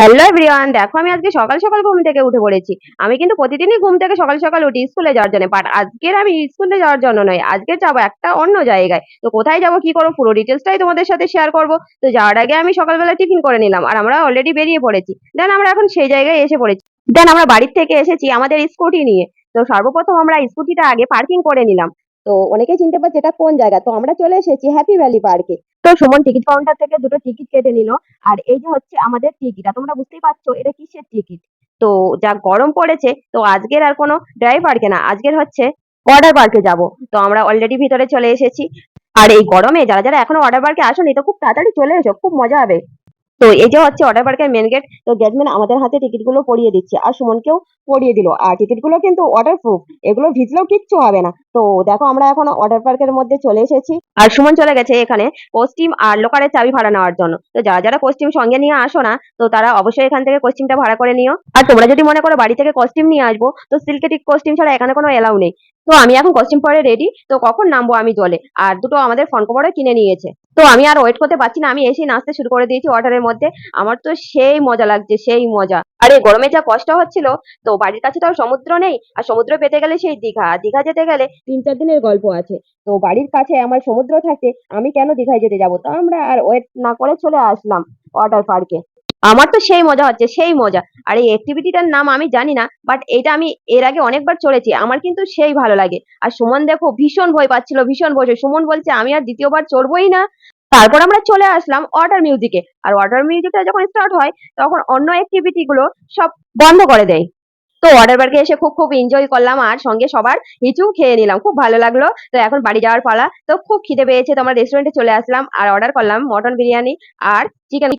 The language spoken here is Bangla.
হ্যালো এভরিওয়ান দেখো আমি আজকে সকাল সকাল ঘুম থেকে উঠে পড়েছি। আমি কিন্তু প্রতিদিনই ঘুম থেকে সকাল সকাল উঠি স্কুলে যাওয়ার জন্য। বাট আজকের আমি স্কুলে যাওয়ার জন্য নয়, আজকে যাব একটা অন্য জায়গায়। তো কোথায় যাব, কি করব, পুরো ডিটেলসটাই তোমাদের সাথে শেয়ার করব। তো যাওয়ার আগে আমি সকালবেলা টিফিন করে নিলাম, আর আমরা অলরেডি বেরিয়ে পড়েছি। দেন আমরা এখন সেই জায়গায় এসে পড়েছি। দেন আমরা বাড়ির থেকে এসেছি আমাদের স্কুটি নিয়ে। তো সর্বপ্রথম আমরা স্কুটিটা আগে পার্কিং করে নিলাম। তো অনেকেই চিনতে পারছে এটা কোন জায়গা। তো আমরা চলে এসেছি হ্যাপি ভ্যালি পার্কে তো সুমন টিকিট কাউন্টার থেকে দুটো টিকিট কেটে নিল। আর এই যে হচ্ছে আমাদের টিকিট আর তোমরা বুঝতেই পারছ এটা কিসের টিকিট তো যা গরম পড়েছে, তো আজকের আর কোনো ড্রাইভ পার্কে না, আজকের হচ্ছে ওয়াটার পার্কে যাব। তো আমরা অলরেডি ভিতরে চলে এসেছি। আর এই গরমে যারা যারা এখনও ওয়াটার পার্কে আসেনি, তো খুব তাড়াতাড়ি চলে এসো, খুব মজা হবে। তো এই যে হচ্ছে ওয়াটার পার্কের মেন গেট তো গেটম্যান আমাদের হাতে টিকিটগুলো পরিয়ে দিচ্ছে। আর সুমনকেও পরিয়ে দিল। আর টিকিটগুলো কিন্তু ওয়াটার প্রুফ এগুলো ভিজলেও কিচ্ছু হবে না। তো দেখো আমরা এখন ওয়াটার পার্কের মধ্যে চলে এসেছি। আর সুমন চলে গেছে এখানে কস্টিম আর লোকারের চাবি ভাড়া নেওয়ার জন্য। তো যারা যারা কস্টিম সঙ্গে নিয়ে আসো না, তো তারা অবশ্যই এখান থেকে কস্টিমটা ভাড়া করে নিও। আর তোমরা যদি মনে করো বাড়ি থেকে কস্টিম নিয়ে আসব, তো সিল্কেটিক কস্টিম ছাড়া এখানে কোনো এলাউ নেই। তো আমি এখন কস্টিউম পরে রেডি তো কখন নামবো আমি জলে আর দুটো আমাদের ফনকোবড়ে কিনে নিয়েছে। তো আমি আর ওয়েট করতে পারছি না, আমি এসেই নাচতে শুরু করে দিয়েছি ওয়াটারের মধ্যে। আমার তো সেই মজা লাগছে, সেই মজা। আর গরমে যা কষ্ট হচ্ছিল, তো বাড়ির কাছে তো আর সমুদ্র নেই। আর সমুদ্র পেতে গেলে সেই দীঘা আর দীঘা যেতে গেলে তিন চার দিনের গল্প আছে। তো বাড়ির কাছে আমার সমুদ্র থাকতে আমি কেন দীঘায় যেতে যাব? তো আমরা আর ওয়েট না করে চলে আসলাম ওয়াটার পার্কে। আমার তো সেই মজা হচ্ছে, সেই মজা। আর এই অ্যাক্টিভিটিটার নাম আমি জানি না বাট এটা আমি এর আগে অনেকবার চলেছি আমার কিন্তু সেই ভালো লাগে। আর সুমন দেখো ভীষণ ভয় পাচ্ছিল, ভীষণ ভয় সুমন বলছে, আমি আর দ্বিতীয়বার চড়বই না। তারপর আমরা চলে আসলাম ওয়াটার মিউজিকে আর ওয়াটার মিউজিকটা যখন স্টার্ট হয়, তখন অন্য অ্যাক্টিভিটি গুলো সব বন্ধ করে দেয়। তো ওয়াটার পার্কে এসে খুব খুব এনজয় করলাম আর সঙ্গে সবার হিচু খেয়ে নিলাম। খুব ভালো লাগল। তো এখন বাড়ি যাওয়ার পালা। তো খুব খিদে পেয়েছে, তো আমরা রেস্টুরেন্টে চলে আসলাম আর অর্ডার করলাম মটন বিরিয়ানি আর চিকেন